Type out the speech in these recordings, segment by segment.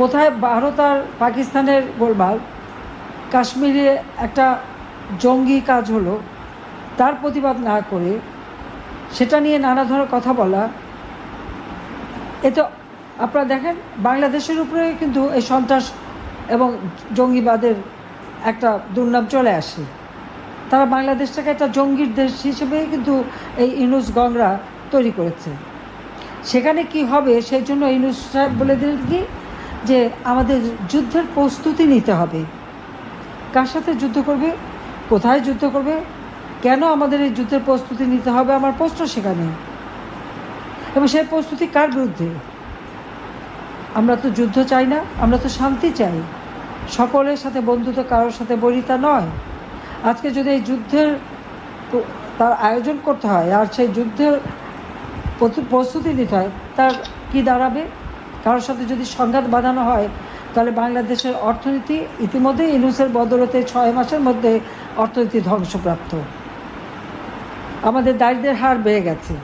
কোথায় ভারত আর পাকিস্তানের গোলমাল? কাশ্মীরে একটা জঙ্গি কাজ হলো। তার প্রতিবাদ না করে সেটা নিয়ে নানা ধরনের কথা বলা। এ তো আপনারা দেখেন, বাংলাদেশের উপরে কিন্তু এই সন্ত্রাস এবং জঙ্গিবাদের একটা দুর্নাম চলে আসে। তারা বাংলাদেশটাকে একটা জঙ্গির দেশ হিসেবেই কিন্তু এই ইনুস গংরা তৈরি করেছে। সেখানে কি হবে সেই জন্য ইনুস সাহেব বলে দিলেন কি যে আমাদের যুদ্ধের প্রস্তুতি নিতে হবে। কার সাথে যুদ্ধ করবে? কোথায় যুদ্ধ করবে? কেন আমাদের এই যুদ্ধের প্রস্তুতি নিতে হবে? আমার প্রশ্ন সেখানে। এবং সেই প্রস্তুতি কার বিরুদ্ধে? আমরা তো যুদ্ধ চাই না, আমরা তো শান্তি চাই। সকলের সাথে বন্ধুত্ব, কারোর সাথে বরিতা নয়। আজকে যদি এই যুদ্ধের তার আয়োজন করতে হয়, আর সেই যুদ্ধের প্রস্তুতি নিতে হয়, তার কি দাঁড়াবে? কারোর সাথে যদি সংঘাত বাঁধানো হয়, তাহলে বাংলাদেশের অর্থনীতি ইতিমধ্যে ইনুসের বদলতে ছয় মাসের মধ্যে অর্থনীতি ধ্বংসপ্রাপ্ত। আমাদের দারিদ্রের হার বেড়ে গেছে।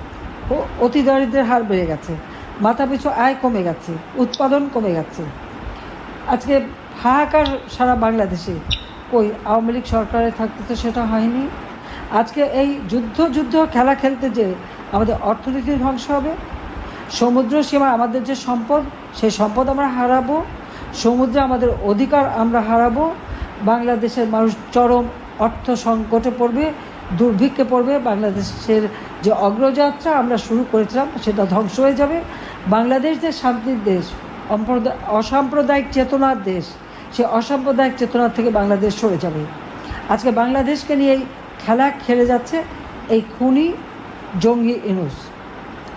ও অতি দারিদ্রের হার বেড়ে গেছে। মাথাপিছু আয় কমে গেছে। উৎপাদন কমে গেছে। আজকে হাহাকার সারা বাংলাদেশে। ওই আওয়ামী লীগ সরকারে থাকতে তো সেটা হয়নি? আজকে এই যুদ্ধ যুদ্ধ খেলা খেলতে যে আমাদের অর্থনীতি ধ্বংস হবে সমুদ্র সীমা আমাদের যে সম্পদ, সেই সম্পদ আমরা হারাবো। সমুদ্রে আমাদের অধিকার আমরা হারাবো। বাংলাদেশের মানুষ চরম অর্থ সংকটে পড়বে, দুর্ভিক্ষে পড়বে। বাংলাদেশের যে অগ্রযাত্রা আমরা শুরু করেছিলাম, সেটা ধ্বংস হয়ে যাবে। বাংলাদেশ যে শান্তির দেশ অসাম্প্রদায়িক চেতনার দেশ, সে অসাম্প্রদায়িক চেতনার থেকে বাংলাদেশ সরে যাবে। আজকে বাংলাদেশকে নিয়ে খেলা খেলে যাচ্ছে এই খুনি জঙ্গি ইনুস।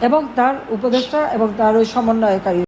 এবং তার উপদেষ্টা এবং তার ওই সমন্বয়কারী